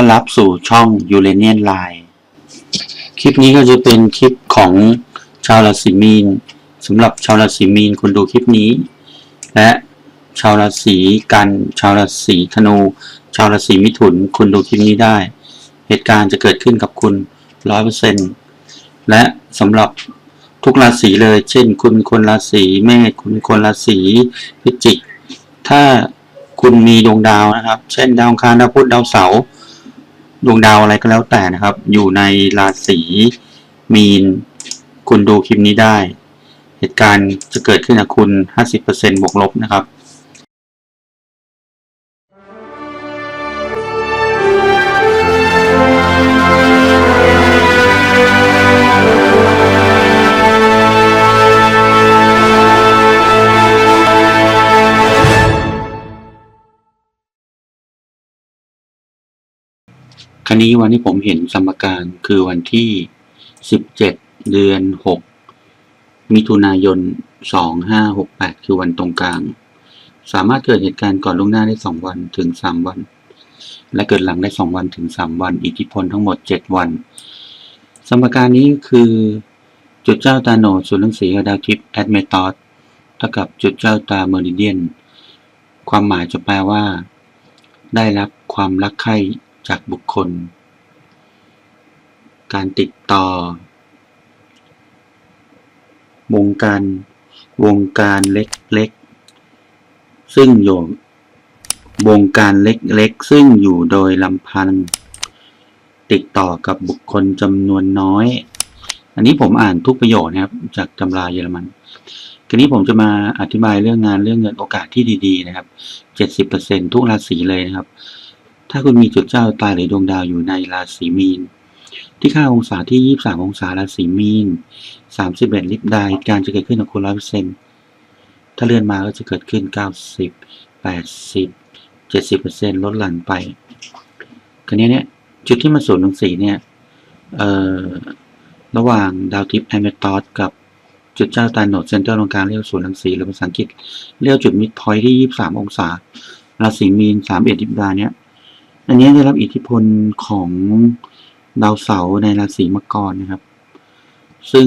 อนรับสู่ช่อง u r a n i a n Line คลิปนี้ก็จะเป็นคลิปของชาวราศีมีนสำหรับชาวราศีมีนคุณดูคลิปนี้ และชาวราศีกัน ชาวราศีธนู ชาวราศีมิถุน คุณดูคลิปนี้ได้ เหตุการณ์จะเกิดขึ้นกับคุณร้อยเปอร์เซ็นและสำหรับทุกราศีเลย เช่น คุณคนราศีเมษคุณคนราศีพิจิก ถ้าคุณมีดวงดาวนะครับ เช่นดาวคารดาวพุธดาวเสาร์ ดวงดาวอะไรก็แล้วแต่นะครับ อยู่ในราศีมีน คุณดูคลิปนี้ได้ เหตุการณ์จะเกิดขึ้นกับคุณ 50%บวกลบนะครับ คราวนี้วันที่ผมเห็นสมการคือวันที่ 17 เดือน 6 มิถุนายน 2568 คือวันตรงกลาง สามารถเกิดเหตุการณ์ก่อนล่วงหน้าได้ 2 วันถึง 3 วัน และเกิดหลังได้ 2 วันถึง 3 วัน อิทธิพลทั้งหมด 7 วัน สมการนี้คือจุดเจ้าตาโนดส่วนหนังสีกับดาวทิพย์แอดเมตอสเท่ากับจุดเจ้าตาเมริเดียน ความหมายจะแปลว่า ได้รับความรักใคร่ จากบุคคล การติดต่อ วงการวงการเล็กๆ ซึ่งอยู่วงการเล็กๆ ซึ่งอยู่โดยลำพังติดต่อกับบุคคลจำนวนน้อย อันนี้ผมอ่านทุกประโยคนะครับ จากตำราเยอรมันทีนี้ผมจะมาอธิบายเรื่องงานเรื่องเงินโอกาสที่ดี ๆ นะครับ 70%ทุกราศีเลยนะครับ ถ้าคุณมีจุดเจ้าตายหรือดวงดาวอยู่ในราศีมีน ที่ค่าองศาที่ 23 องศาราศีมีน 31 ลิบดาเหตุการจะเกิดขึ้นกับคุณ100%ถ้าเลื่อนมาก็จะเกิดขึ้น 90 80 70%ลดหลั่นไปคราวนี้เนี่ยจุดที่มาสูนย์ตรงสีเนี่ยเอ่อระหว่างดาวทิพย์แอมเมตอสกับจุดเจ้าตาโนดเซนเตอร์ตรงกลางเรียกว่าศูนย์รังสีหรือภาษาอังกฤษเรียกว่าจุดมิดพอยท์ที่ 23 องศาราศีมีน31ลิบดาเนี่ย อันนี้ได้รับอิทธิพลของดาวเสาร์ในราศีมังกรนะครับ ซึ่ง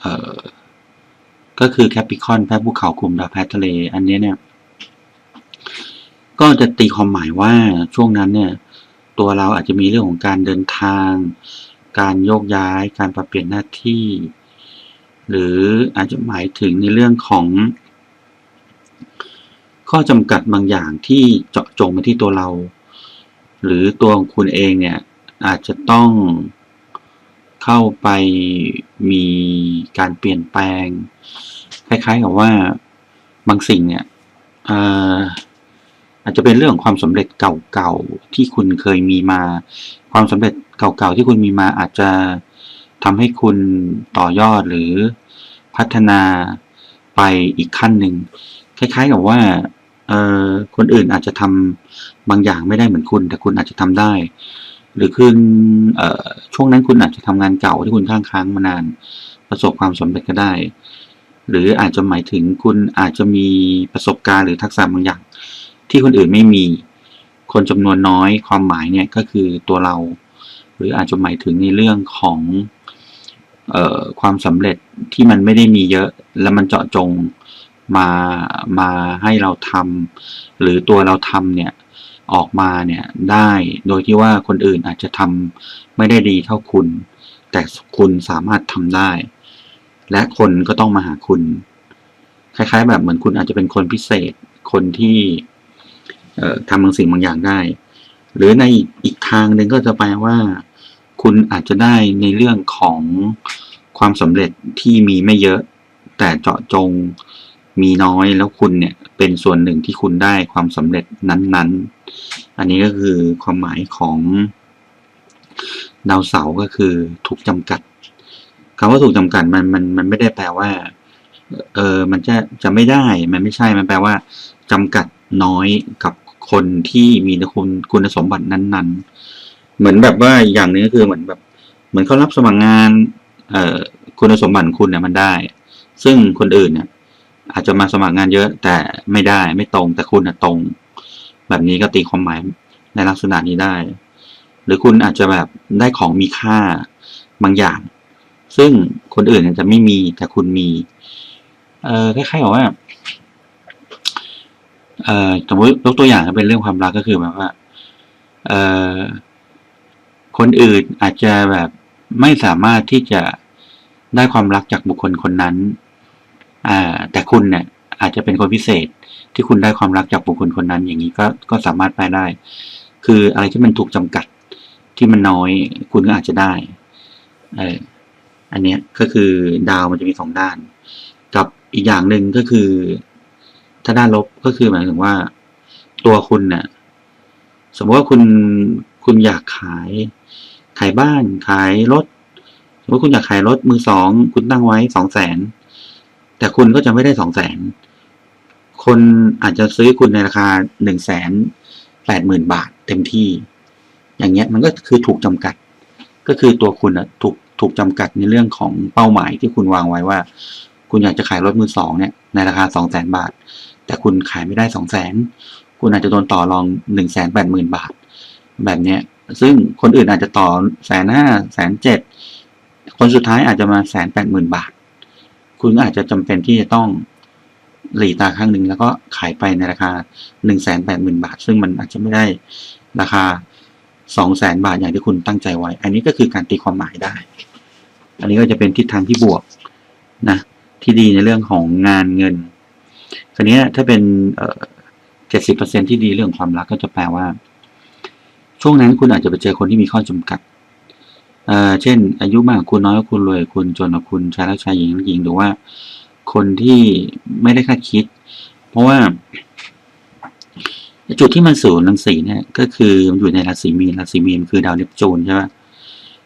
เอ่อก็คือแคปิคอนแพทภูเขากลุ่มดาวแพททะเล อันนี้เนี่ย ก็จะตีความหมายว่าช่วงนั้นเนี่ย ตัวเราอาจจะมีเรื่องของการเดินทาง การโยกย้าย การปรับเปลี่ยนหน้าที่ หรืออาจจะหมายถึงในเรื่องของ ข้อจำกัดบางอย่างที่เจาะจงมาที่ตัวเรา หรือตัวของคุณเองเนี่ยอาจจะต้องเข้าไปมีการเปลี่ยนแปลง คล้ายๆกับว่าบางสิ่งเนี่ยเอ่อาจจะเป็นเรื่องของความสำเร็จเก่าๆที่คุณเคยมีมา ความสำเร็จเก่าๆที่คุณมีมาอาจจะทำให้คุณต่อยอดหรือพัฒนาไปอีกขั้นหนึ่งคล้ายๆกับว่า เอ่อคนอื่นอาจจะทำบางอย่างไม่ได้เหมือนคุณ แต่คุณอาจจะทำได้ หรือคุณเอ่อช่วงนั้นคุณอาจจะทำงานเก่าที่คุณค้างค้างมานาน ประสบความสำเร็จก็ได้ หรืออาจจะหมายถึงคุณอาจจะมีประสบการณ์หรือทักษะบางอย่าง ที่คนอื่นไม่มี คนจำนวนน้อยความหมายเนี่ยก็คือตัวเรา หรืออาจจะหมายถึงในเรื่องของออความสำเร็จที่มันไม่ได้มีเยอะ แล้วมันเจาะจง มามาให้เราทำหรือตัวเราทำเนี่ยออกมาเนี่ยได้โดยที่ว่าคนอื่นอาจจะทำไม่ได้ดีเท่าคุณ แต่คุณสามารถทำได้ และคนก็ต้องมาหาคุณ คล้ายๆ แบบเหมือนคุณอาจจะเป็นคนพิเศษคนที่ทำบางสิ่งบางอย่างได้ หรือในออีกทางหนึ่งก็จะแปลว่า คุณอาจจะได้ในเรื่องของความสำเร็จที่มีไม่เยอะ แต่เจาะจง มีน้อยแล้วคุณเนี่ยเป็นส่วนหนึ่งที่คุณได้ความสำเร็จนั้นๆ อันนี้ก็คือความหมายของดาวเสาร์ก็คือถูกจำกัดคำว่าถูกจำกัดมันมันมันไม่ได้แปลว่า เออมันจะจะไม่ได้มันไม่ใช่มันแปลว่าจำกัดน้อยกับคนที่มีคุณคุณสมบัตินั้น ๆ เหมือนแบบว่าอย่างนึงก็คือเหมือนแบบเหมือนเขารับสมัครงาน เอ่อคุณสมบัติคุณเนี่ยมันได้ ซึ่งคนอื่นเนี่ย อาจจะมาสมัครงานเยอะแต่ไม่ได้ไม่ตรงแต่คุณน่ะตรง แบบนี้ก็ตีความหมายในลักษณะนี้ได้ หรือคุณอาจจะแบบได้ของมีค่าบางอย่าง ซึ่งคนอื่นอาจจะไม่มีแต่คุณมี เออคล้ายๆกับว่าเอ่อสมมติยกตัวอย่างเป็นเรื่องความรักก็คือแบบว่าเอ่อคนอื่นอาจจะแบบไม่สามารถที่จะได้ความรักจากบุคคลคนนั้น อ่า คุณเนี่ยอาจจะเป็นคนพิเศษที่คุณได้ความรักจากบุคคลคนนั้น อย่างนี้ก็ก็สามารถไปได้ คืออะไรที่มันถูกจำกัดที่มันน้อยคุณก็อาจจะได้เอออันเนี้ยก็คือดาวมันจะมีสองด้าน กับอีกอย่างหนึ่งก็คือ ถ้าด้านลบก็คือหมายถึงว่า ตัวคุณเนี่ยสมมติว่าคุณคุณอยากขาย ขายบ้านขายรถสมมติคุณอยากขายรถมือสอง คุณตั้งไว้สองแสน แต่คุณก็จะไม่ได้สองแสนคนอาจจะซื้อคุณในราคาหนึ่งแสนแปดหมื่นบาทเต็มที่ อย่างเงี้ยมันก็คือถูกจำกัด ก็คือตัวคุณอะถูกถูกจำกัดในเรื่องของเป้าหมายที่คุณวางไว้ว่า คุณอยากจะขายรถมือสองเนี่ยในราคาสองแสนบาท แต่คุณขายไม่ได้สองแสนคุณอาจจะโดนต่อรองหนึ่งแสนแปดหมื่นบาท แบบเนี้ยซึ่งคนอื่นอาจจะต่อแสนห้าแสนเจ็ดคนสุดท้ายอาจจะมาแสนแปดหมื่นบาท คุณอาจจะจำเป็นที่จะต้องหลีตาข้างหนึ่งแล้วก็ขายไปในราคาหนึ่งแสนแปดหมื่นบาท ซึ่งมันอาจจะไม่ได้ราคาสองแสนบาทอย่างที่คุณตั้งใจไว้ อันนี้ก็คือการตีความหมายได้ อันนี้ก็จะเป็นทิศทางที่บวกนะที่ดีในเรื่องของงานเงินคราวนี้ถ้าเป็นเจ็ดสิบเปอร์เซ็นที่ดีเรื่องความรักก็จะแปลว่า ช่วงนั้นคุณอาจจะไปเจอคนที่มีข้อจำกัด เอ่อเช่น อายุมากคุณน้อยคุณรวยคุณจนคุณชายรักชายหญิงรักหญิงหรือว่า คนที่ไม่ได้คาดคิด เพราะว่า จุดที่มันสูงรังสีเนี่ย ก็คือมันอยู่ในราศีมีนราศีมีนคือดาวเนปจูนใช่ไหม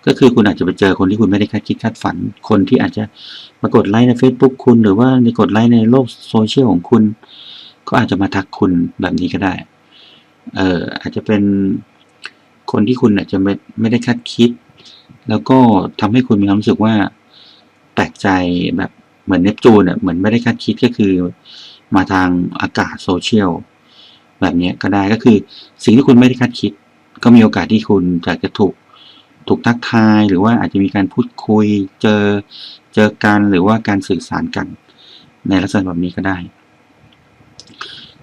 ก็คือคุณอาจจะไปเจอคนที่คุณไม่ได้คาดคิดคาดฝัน คนที่อาจจะมากดไลค์ใน Facebook คุณหรือว่าในกดไลค์ในโลกโซเชียลของคุณ ก็อาจจะมาทักคุณแบบนี้ก็ได้ เอออาจจะเป็นคนที่คุณอาจจะไม่ไม่ได้คาดคิด แล้วก็ทำให้คุณมีความรู้สึกว่าแปลกใจแบบเหมือนเนปจูนอะเหมือนไม่ได้คาดคิดก็คือ มาทางอากาศโซเชียลแบบนี้ก็ได้ก็คือสิ่งที่คุณไม่ได้คาดคิด ก็มีโอกาสที่คุณจะจะถูกถูกทักทาย หรือว่าอาจจะมีการพูดคุยเจอเจอกันหรือว่าการสื่อสารกัน ในลักษณะแบบนี้ก็ได้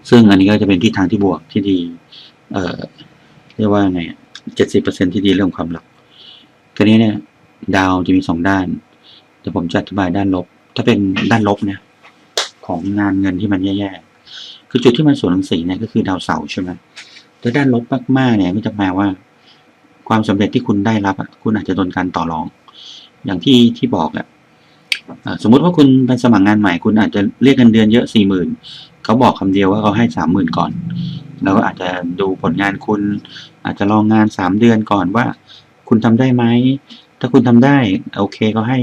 ซึ่งอันนี้ก็จะเป็นทิศทางที่บวกที่ดี เอ่อเรียกว่าไงเจ็ดสิบเปอร์เซ็นที่ดีเรื่องความรัก คราวนี้เนี่ย ดาวจะมีสองด้านเดี๋ยวผมจะอธิบายด้านลบ ถ้าเป็นด้านลบเนี่ยของงานเงินที่มันแย่ๆ คือจุดที่มันสวนหนังสีเนี่ยก็คือดาวเสาร์ใช่ไหมแต่ด้านลบมากๆเนี่ยก็จะแปลว่า ความสำเร็จที่คุณได้รับอะคุณอาจจะโดนการต่อรอง อย่างที่ที่บอกอะสมมุติว่าคุณไปสมัครงานใหม่ คุณอาจจะเรียกเงินเดือนเยอะสี่หมื่นเขาบอกคำเดียวว่าเขาให้สามหมื่นก่อน แล้วก็อาจจะดูผลงานคุณ อาจจะลองงานสามเดือนก่อนว่า คุณทำได้ไหม ถ้าคุณทำได้โอเคก็ให้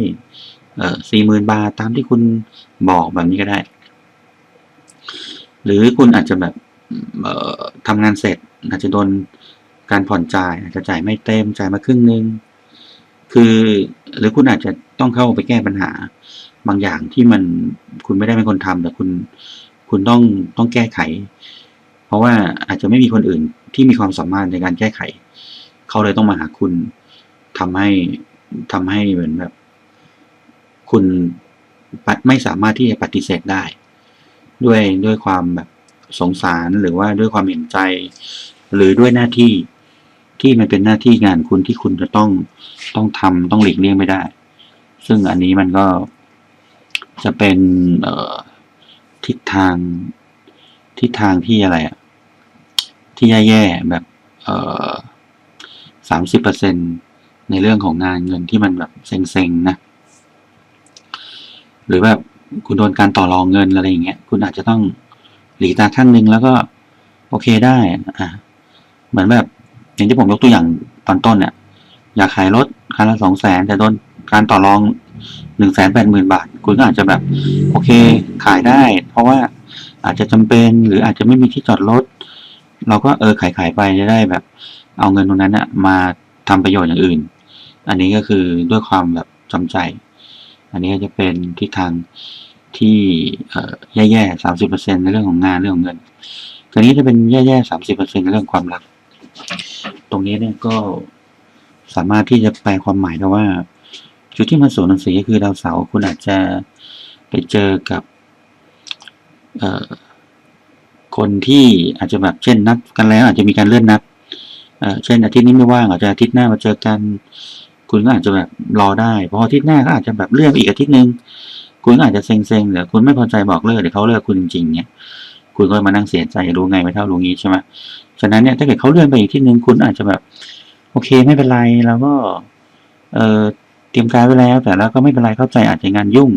สี่หมื่นบาทตามที่คุณบอกแบบนี้ก็ได้ หรือคุณอาจจะแบบทำงานเสร็จอาจจะโดนการผ่อนจ่าย อาจจะจ่ายไม่เต็มจ่ายมาครึ่งนึง คือหรือคุณอาจจะต้องเข้าไปแก้ปัญหา บางอย่างที่มันคุณไม่ได้เป็นคนทำแต่คุณคุณต้องต้องแก้ไข เพราะว่าอาจจะไม่มีคนอื่นที่มีความสามารถในการแก้ไข เขาเลยต้องมาหาคุณ ทำให้ทำให้เหมือนแบบ คุณไม่สามารถที่จะปฏิเสธได้ ด้วยด้วยความแบบสงสารหรือว่าด้วยความเห็นใจ หรือด้วยหน้าที่ที่มันเป็นหน้าที่งานคุณที่คุณจะต้องต้องทำต้องหลีกเลี่ยงไม่ได้ ซึ่งอันนี้มันก็จะเป็นเออทิศทางทิศทางที่อะไรอะที่แย่ๆแบบเออสามสิบเปอร์เซ็นต ในเรื่องของงานเงินที่มันแบบเซ็งๆนะ หรือแบบคุณโดนการต่อรองเงินอะไรอย่างเงี้ย คุณอาจจะต้องหลีตาข้างหนึ่งแล้วก็โอเคได้อะเหมือนแบบอย่างที่ผมยกตัวอย่างตอนต้นเนี่ยอยากขายรถคันละสองแสนแต่โดนการต่อรองหนึ่งแสนแปดหมื่นบาท คุณก็อาจจะแบบโอเคขายได้ เพราะว่าอาจจะจำเป็นหรืออาจจะไม่มีที่จอดรถเราก็เออขายขายไปจะได้แบบ เอาเงินตรงนั้นอะมาทำประโยชน์อย่างอื่น อันนี้ก็คือด้วยความแบบจำใจ อันนี้ก็จะเป็นทิศทางที่แย่ๆสามสิบเปอร์เซ็นในเรื่องของงานเรื่องของเงินคราวนี้จะเป็นแย่ๆสามสิบเปอร์เซ็นในเรื่องความรัก ตรงนี้เนี่ยก็สามารถที่จะแปลความหมายได้ว่า จุดที่มันสวนหนังสือก็คือดาวเสาร์คุณอาจจะไปเจอกับเอคนที่อาจจะแบบเช่นนัดกันแล้ว อาจจะมีการเลื่อนนัดเอ่อเช่นอาทิตย์นี้ไม่ว่างอาจจะอาทิตย์หน้ามาเจอกัน คุณก็อาจจะแบบรอได้พราะอาทิตย์หน้าก็อาจจะแบบเลื่อนอีกอาทิตย์หนึ่งคุณก็อาจจะเซ็งๆหรือคุณไม่พอใจบอกเลิกเดี๋ยวเขาเลิกคุณจริงๆเนี่ยคุณก็มานั่งเสียใจรู้ไงไม่เท่ารู้งี้ใช่ไหมฉะนั้นเนี่ยถ้าเกิดเขาเลื่อนไปอีกที่หนึ่งคุณอาจจะแบบ โอเคไม่เป็นไรแล้วก็เอ่อเตรียมการไว้แล้ว แต่แล้วก็ไม่เป็นไรเข้าใจอาจจะงานยุ่ง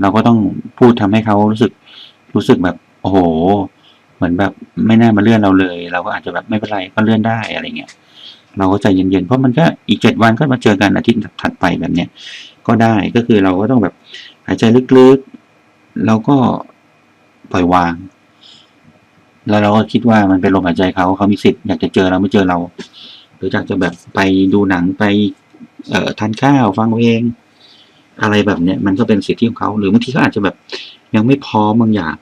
เราก็ต้องพูดทำให้เขารู้สึกรู้สึกแบบโอ้โห เหมือนแบบไม่น่ามาเลื่อนเราเลย เราก็อาจจะแบบไม่เป็นไรก็เลื่อนได้อะไรเงี้ย เราก็ใจเย็นๆ เพราะมันก็อีกเจ็ดวันก็มาเจอกันอาทิตย์ถัดไปแบบเนี้ยก็ได้ก็คือเราก็ต้องแบบหายใจลึกๆ แล้วก็ปล่อยวาง แล้วเราก็คิดว่ามันเป็นลมหายใจเขาเขามีสิทธิ์อยากจะเจอเราไม่เจอเรา หรืออยากจะแบบไปดูหนังไปเอ่อทานข้าวฟังเพลงอะไรแบบเนี้ยมันก็เป็นสิทธิของเขาหรือบางทีเขาอาจจะแบบยังไม่พร้อมบางอย่าง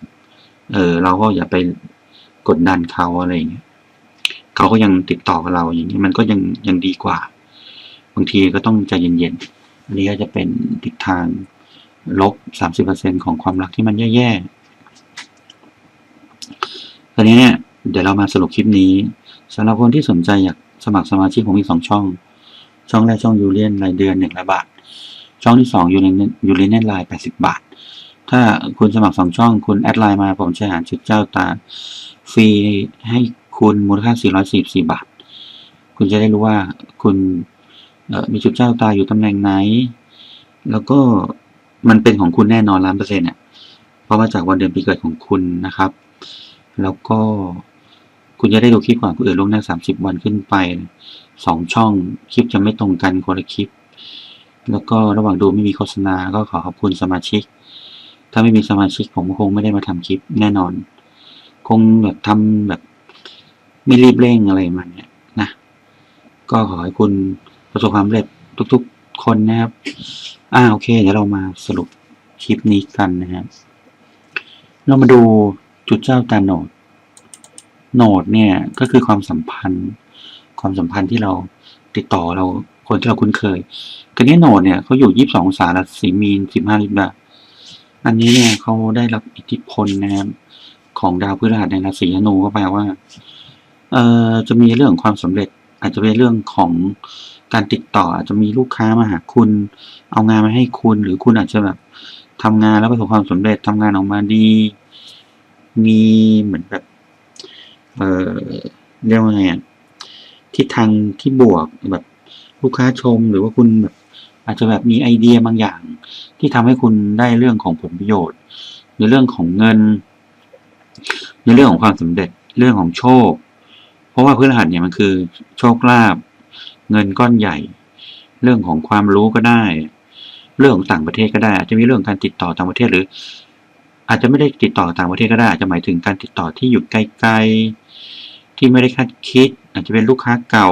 เออเราก็อย่าไปกดดันเขาอะไรอย่างเงี้ย เขาก็ยังติดต่อกับเราอย่างนี้มันก็ยังยังดีกว่า บางทีก็ต้องใจเย็นๆอันนี้ก็จะเป็นทิศทางลบสามสิบเปอร์เซ็นของความรักที่มันแย่ๆตอนนี้เนี่ยเดี๋ยวเรามาสรุปคลิปนี้สำหรับคนที่สนใจอยากสมัครสมาชิกผมมีสองช่อง ช่องแรกช่องยูเลียนรายเดือนหนึ่งร้อยบาท ช่องที่สองยูเลียนยูเลียนไลน์แปดสิบบาท ถ้าคุณสมัครสองช่องคุณแอดไลน์มาผมจะหาชุดเจ้าตาฟรีให้ คุณมูลค่า 444 บาท คุณจะได้รู้ว่าคุณมีจุดเจ้าตาอยู่ตำแหน่งไหน แล้วก็มันเป็นของคุณแน่นอนล้านเปอร์เซ็นต์เนี่ยเพราะว่าจากวันเดือนปีเกิดของคุณนะครับ แล้วก็คุณจะได้ดูคลิปก่อนคนอื่นล่วงหน้า 30 วันขึ้นไปสองช่องคลิปจะไม่ตรงกันคนละคลิป แล้วก็ระหว่างดูไม่มีโฆษณาก็ขอขอบคุณสมาชิก ถ้าไม่มีสมาชิกผมคงไม่ได้มาทำคลิปแน่นอน คงแบบทำแบบ ไม่รีบเร่งอะไรมันเนี่ยนะก็ขอให้คุณประสบความสำเร็จทุกๆคนนะครับ อ่าโอเคเดี๋ยวเรามาสรุปคลิปนี้กันนะครับ เรามาดูจุดเจ้าตาโนดโหนดเนี่ยก็คือความสัมพันธ์ ความสัมพันธ์ที่เราติดต่อเราคนที่เราคุ้นเคยกันนี้โหนดเนี่ยเขาอยู่ยี่สิบสององศาราศีมีนสิบห้าลิบาอันนี้เนี่ยเขาได้รับอิทธิพลนะครับของดาวพฤหัสในราศีธนูก็แปลว่า เอ่อจะมีเรื่องของความสำเร็จ อาจจะเป็นเรื่องของการติดต่ออาจจะมีลูกค้ามาหาคุณ เอางานมาให้คุณ หรือคุณอาจจะแบบทำงานแล้วประสบความสำเร็จทำงานออกมาดี มีเหมือนแบบเอ่อเรียกว่าไงทิศทางที่บวกแบบลูกค้าชมหรือว่าคุณแบบอาจจะแบบมีไอเดียบางอย่าง ที่ทำให้คุณได้เรื่องของผลประโยชน์ ในเรื่องของเงิน ในเรื่องของความสำเร็จ เรื่องของโชค ราะว่าพฤหัสเนี่ยมันคือโชคลาภเงินก้อนใหญ่ เรื่องของความรู้ก็ได้ เรื่องของต่างประเทศก็ได้ อาจจะมีเรื่องการติดต่อต่างประเทศหรือ อาจจะไม่ได้ติดต่อต่างประเทศก็ได้อาจจะหมายถึงการติดต่อที่อยู่ไกลๆที่ไม่ได้คาดคิด อาจจะเป็นลูกค้าเก่า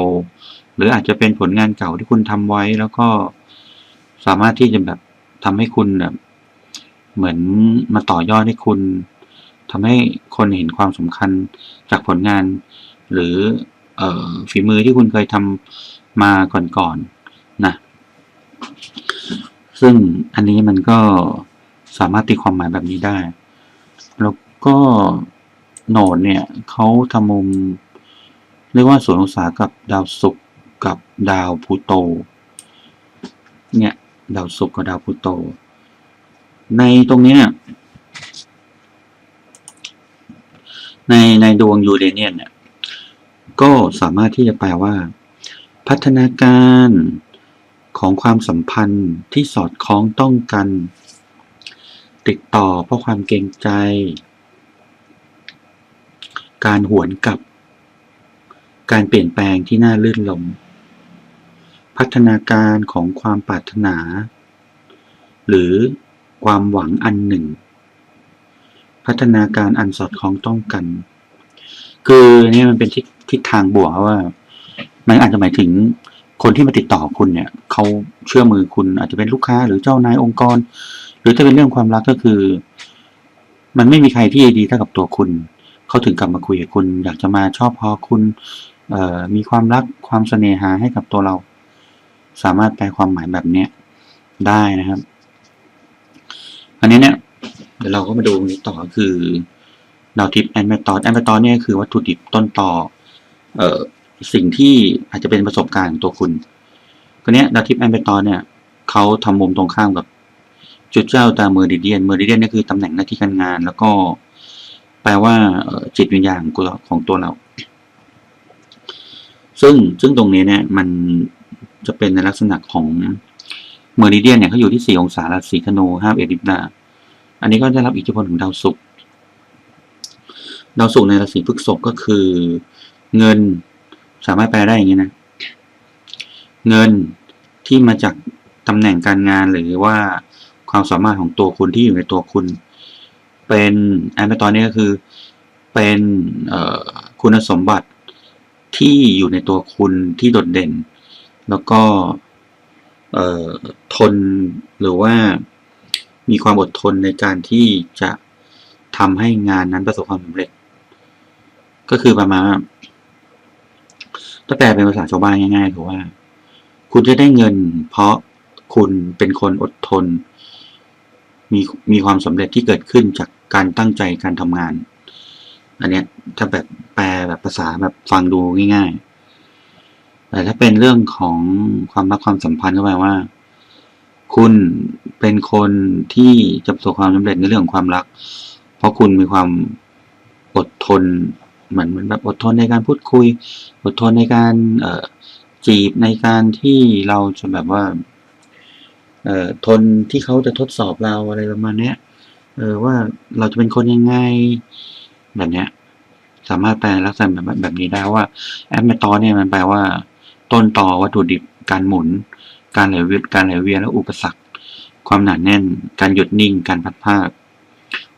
หรืออาจจะเป็นผลงานเก่าที่คุณทำไว้ แล้วก็สามารถที่จะแบบทำให้คุณแบบเหมือนมาต่อยอดให้คุณทำให้คนเห็นความสำคัญจากผลงาน หรือออฝีมือที่คุณเคยทำมาก่อนๆนะซึ่งอันนี้มันก็สามารถตีความหมายแบบนี้ได้ แล้วก็โนดเนี่ยเขาทำมุม เรียกว่าสวนองศากับดาวศุกร์กับดาวพลูโต เนี่ยดาวศุกร์กับดาวพลูโต ในตรงนี้เนี้ยในในดวงยูเรเนียนเนี่ย ก็สามารถที่จะแปลว่า พัฒนาการของความสัมพันธ์ที่สอดคล้องต้องกัน ติดต่อเพราะความเกรงใจ การหวนกลับ การเปลี่ยนแปลงที่น่าลื่นลม พัฒนาการของความปรารถนา หรือความหวังอันหนึ่ง พัฒนาการอันสอดคล้องต้องกัน คือเนี่ยมันเป็นทิศ ทิศทางบวกว่า มันอาจจะหมายถึงคนที่มาติดต่อคุณเนี่ยเขาเชื่อมือคุณอาจจะเป็นลูกค้า หรือเจ้านายองค์กร หรือถ้าเป็นเรื่องความรักก็คือ มันไม่มีใครที่ดีเท่ากับตัวคุณเขาถึงกลับมาคุยกับคุณ อยากจะมาชอบพอคุณเออมีความรักความเสน่หาให้กับตัวเรา สามารถแปลความหมายแบบเนี้ยได้นะครับ อันนี้เนี่ยเดี๋ยวเราก็มาดูนี้ต่อคือดาวทิปแอนเมตอดแอนเมตอดเนี่ยคือวัตถุดิบต้นต่อ เอ่อสิ่งที่อาจจะเป็นประสบการณ์ของตัวคุณก็เนี้ดาวทิปแอนเมตอดเนี่ยเขาทำมุมตรงข้ามกับจุดเจ้าตาเมอริเดียนเมอริเดียนนี่คือตำแหน่งหน้าที่การงาน แล้วก็แปลว่าจิตวิญญาณของตัวเรา ซึ่งซึ่งตรงนี้เนี่ยมันจะเป็นในลักษณะของเมอริเดียนเนี่ยเขาอยู่ที่ 4 องศาราศีธนูห้าเอ็ดิบนาอันนี้ก็ได้รับอิทธิพลของดาวศุกร์ดาวศุกร์ในราศีพฤษภก็คือ เงิน สามารถแปลได้อย่างนี้นะ เงินที่มาจากตำแหน่งการงานหรือว่าความสามารถของตัวคุณที่อยู่ในตัวคุณ เป็นแอนเปตอนนี้ก็คือเป็นคุณสมบัติที่อยู่ในตัวคุณที่โดดเด่น แล้วก็ทนหรือว่ามีความอดทนในการที่จะทำให้งานนั้นประสบความสำเร็จ ก็คือประมาณ ถ้าแปลเป็นภาษาชาวบ้านง่ายๆคือว่า คุณจะได้เงิน เพราะคุณเป็นคนอดทน มีมีความสำเร็จที่เกิดขึ้นจากการตั้งใจการทำงาน อันเนี้ยถ้าแบบแปลแบบภาษาแบบฟังดูง่าย ๆ แต่ถ้าเป็นเรื่องของความรักความสัมพันธ์ก็แปลว่า คุณเป็นคนที่จะประสบความสำเร็จในเรื่องของความรัก เพราะคุณมีความอดทน เหมือนเหมือนแบบอดทนในการพูดคุย อดทนในการเอ่อจีบในการที่เราจะแบบว่าเอ่อทนที่เขาจะทดสอบเราอะไรประมาณเนี้ยเออว่าเราจะเป็นคนยังไงแบบเนี้ยสามารถแปลลักษณะแบบแบบนี้ได้ว่าแอมเมตอเนี่ยมันแปลว่า ต้นต่อวัตถุดิบการหมุน การไหลเวียนการไหลเวียนและอุปสรรค ความหนาแน่น การหยุดนิ่ง การพัดภาค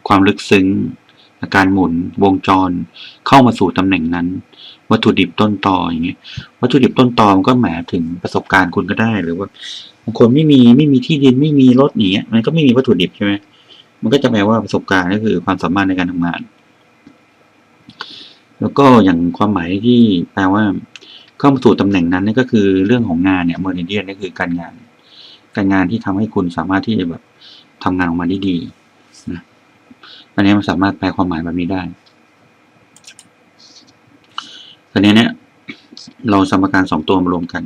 ความลึกซึ้ง การหมุนวงจรเข้ามาสู่ตำแหน่งนั้น วัตถุดิบต้นตออย่างเงี้ยวัตถุดิบต้นตอมันก็หมายถึงประสบการณ์คุณก็ได้หรือว่าบางคนไม่มีไม่มีที่ดินไม่มีรถอย่างเงี้ยมันก็ไม่มีวัตถุดิบใช่ไหมมันก็จะแปลว่าประสบการณ์ก็คือความสามารถในการทำงาน แล้วก็อย่างความหมายที่แปลว่า เข้ามาสู่ตำแหน่งนั้นนี่ก็คือเรื่องของงานเนี่ยเมอร์เดียนนี่คือการงาน การงานที่ทำให้คุณสามารถที่จะแบบทำงานออกมาได้ดี อันนี้มันสามารถแปลความหมายแบบนี้ได้ตอนนี้เนี่ย เราสมการสองตัวมารวมกัน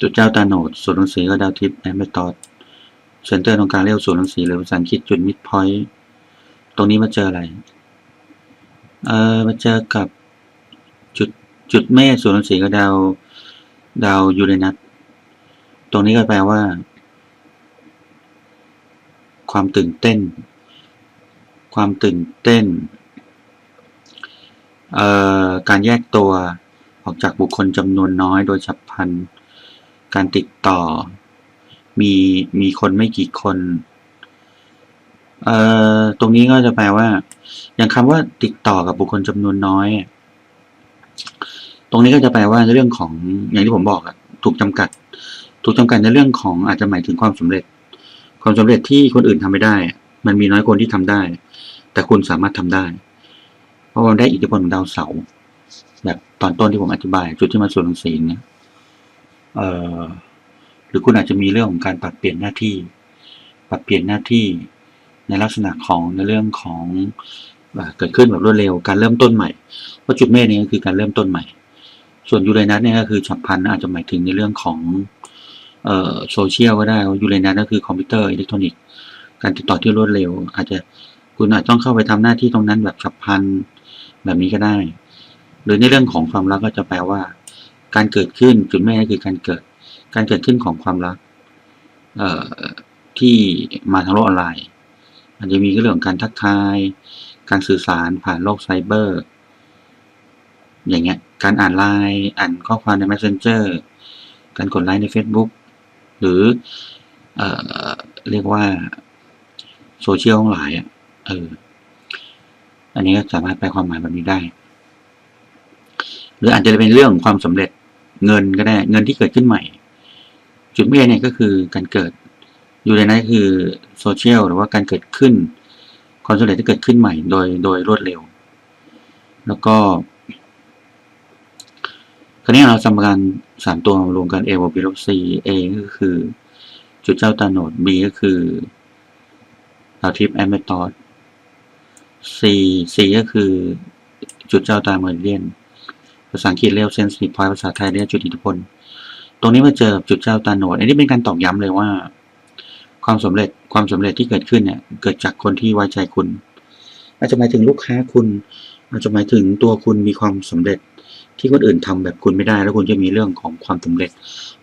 จุดเจ้าตาโนดส่วนหนังสือก็ดาวทิพย์แอมเบตอดเซนเตอร์ตรงกลางเรียกส่วนหนังสือหรือภาษาอังกฤษจุดมิดพอยต์ตรงนี้มาเจออะไร เออมาเจอกับจุดจุดเมฆส่วนหนังสือก็ดาวดาวยูเรนัสตรงนี้ก็แปลว่า ความตื่นเต้น ความตื่นเต้น การแยกตัวออกจากบุคคลจำนวนน้อยโดยฉับพลัน การติดต่อ มีมีคนไม่กี่คนตรงนี้ก็จะแปลว่า อย่างคำว่าติดต่อกับบุคคลจำนวนน้อย ตรงนี้ก็จะแปลว่าเรื่องของอย่างที่ผมบอกอะถูกจำกัด ถูกจำกัดในเรื่องของอาจจะหมายถึงความสำเร็จ ความสำเร็จที่คนอื่นทำไม่ได้ มันมีน้อยคนที่ทำได้ แต่คุณสามารถทำได้ เพราะว่าได้อิทธิพลของดาวเสาร์แบบตอนต้นที่ผมอธิบาย จุดที่มาส่วนของศีลเนี่ยเอ่อหรือคุณอาจจะมีเรื่องของการปรับเปลี่ยนหน้าที่ ปรับเปลี่ยนหน้าที่ในลักษณะของในเรื่องของเอ่อเกิดขึ้นแบบรวดเร็ว การเริ่มต้นใหม่เพราะจุดเมฆนี้ก็คือการเริ่มต้นใหม่ ส่วนยูเรนัสเนี่ยก็คือฉับพลันอาจจะหมายถึงในเรื่องของเอ่อโซเชียลก็ได้ยูเรนัสก็คือคอมพิวเตอร์อิเล็กทรอนิกส์การติดต่อที่รวดเร็ว อาจจะ คุณอาจต้องเข้าไปทำหน้าที่ตรงนั้นแบบฉับพลันแบบนี้ก็ได้ หรือในเรื่องของความรักก็จะแปลว่า การเกิดขึ้นจุดแม่คือการเกิด การเกิดขึ้นของความรัก เอ่อที่มาทางโลกออนไลน์อาจจะมีเรื่องของการทักทาย การสื่อสารผ่านโลกไซเบอร์ อย่างเงี้ย การอ่านไลน์อ่านข้อความใน Messenger การกดไลค์ใน Facebook หรือเอ่อเรียกว่าโซเชียลทั้งหลายอะ เออ อันนี้ก็สามารถแปลความหมายแบบนี้ได้ หรืออาจจะเป็นเรื่องความสำเร็จเงินก็ได้ เงินที่เกิดขึ้นใหม่ จุดเมฆเนี่ยก็คือการเกิด อยู่ในนั้นคือโซเชียลหรือว่าการเกิดขึ้น ความสำเร็จที่เกิดขึ้นใหม่ โดยโดยรวดเร็ว แล้วก็คราวนี้เราสมการสามตัวมารวมกัน a บวก b ลบ c a ก็คือ จุดเจ้าตาโนด b ก็คือดาวทิพย์แอมเมตอด c c ก็คือจุดเจ้าตาเมอริเดียน ภาษาอังกฤษเรียกเซนซิทีฟพอยต์ภาษาไทยเรียกจุดอิทธิพล ตรงนี้มาเจอจุดเจ้าตาโนด อันนี้เป็นการตอกย้ำเลยว่า ความสำเร็จความสำเร็จที่เกิดขึ้นเนี่ย เกิดจากคนที่ไว้ใจคุณ อาจจะหมายถึงลูกค้าคุณ อาจจะหมายถึงตัวคุณมีความสำเร็จ ที่คนอื่นทำแบบคุณไม่ได้ แล้วคุณจะมีเรื่องของความสำเร็จ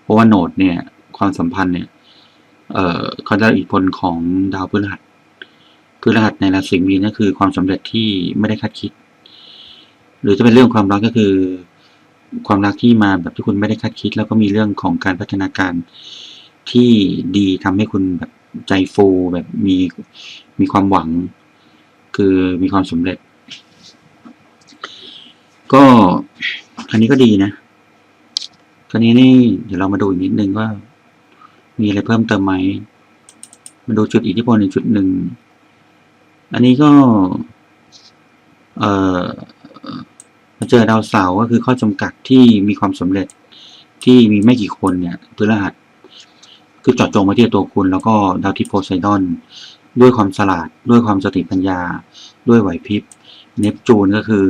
เพราะว่าโนดเนี่ย ความสัมพันธ์เนี่ย เอ่อเขาได้อิทธิพลของดาวพฤหัส พฤหัสในราศีมีนก็คือความสำเร็จที่ไม่ได้คาดคิด หรือจะเป็นเรื่องความรักก็คือ ความรักที่มาแบบที่คุณไม่ได้คาดคิด แล้วก็มีเรื่องของการพัฒนาการที่ดีทำให้คุณแบบใจฟูแบบมีมีความหวัง คือมีความสำเร็จ ก็อันนี้ก็ดีนะคราวนี้นี่เดี๋ยวเรามาดูอีกนิดนึงว่า มีอะไรเพิ่มเติมไหมมาดูจุดอิทธิพลอีกจุดหนึ่ง อันนี้ก็ เอ่อเจอดาวเสาร์ก็คือข้อจำกัดที่มีความสำเร็จที่มีไม่กี่คนเนี่ยพฤหัสคือเจาะจงมาที่ตัวคุณ แล้วก็ดาวทิพย์โพไซดอน ด้วยความฉลาด ด้วยความสติปัญญา ด้วยไหวพริบ เนปจูนก็คือ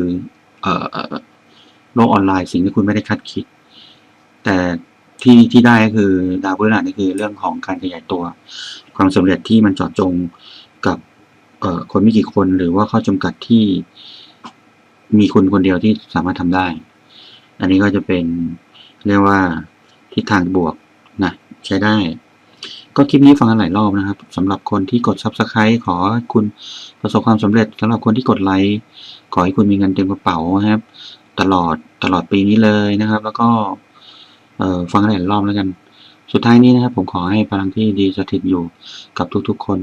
เอ่อโลกออนไลน์สิ่งที่คุณไม่ได้คาดคิด แต่ที่ที่ได้ก็คือดาวพฤหัสนี่คือเรื่องของการขยายตัว ความสำเร็จที่มันเจาะจงกับ เอ่อคนไม่กี่คนหรือว่าข้อจำกัดที่มีคุณคนเดียวที่สามารถทำได้ อันนี้ก็จะเป็นเรียกว่าทิศทางบวกนะใช้ได้ ก็คลิปนี้ฟังกันหลายรอบนะครับสำหรับคนที่กด subscribe ขอให้คุณประสบความสำเร็จสำหรับคนที่กดไลค์ขอให้คุณมีเงินเต็มกระเป๋านะครับ ตลอดตลอดปีนี้เลยนะครับ แล้วก็ฟังกันหลายรอบแล้วกัน สุดท้ายนี้นะครับ ผมขอให้พลังที่ดีสถิตอยู่กับทุกๆคน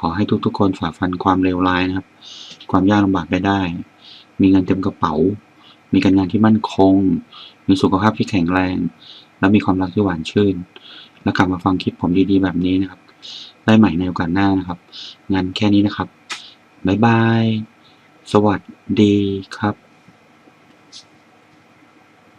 ขอให้ทุกๆ คนฝ่าฟันความเลวร้ายนะครับ ความยากลำบากไปได้ มีเงินเต็มกระเป๋า มีการงานที่มั่นคง มีสุขภาพที่แข็งแรง และมีความรักที่หวานชื่น แล้วกลับมาฟังคลิปผมดีๆ แบบนี้นะครับ ได้ใหม่ในโอกาสหน้านะครับงั้นแค่นี้นะครับบ๊ายบาย สวัสดีครับ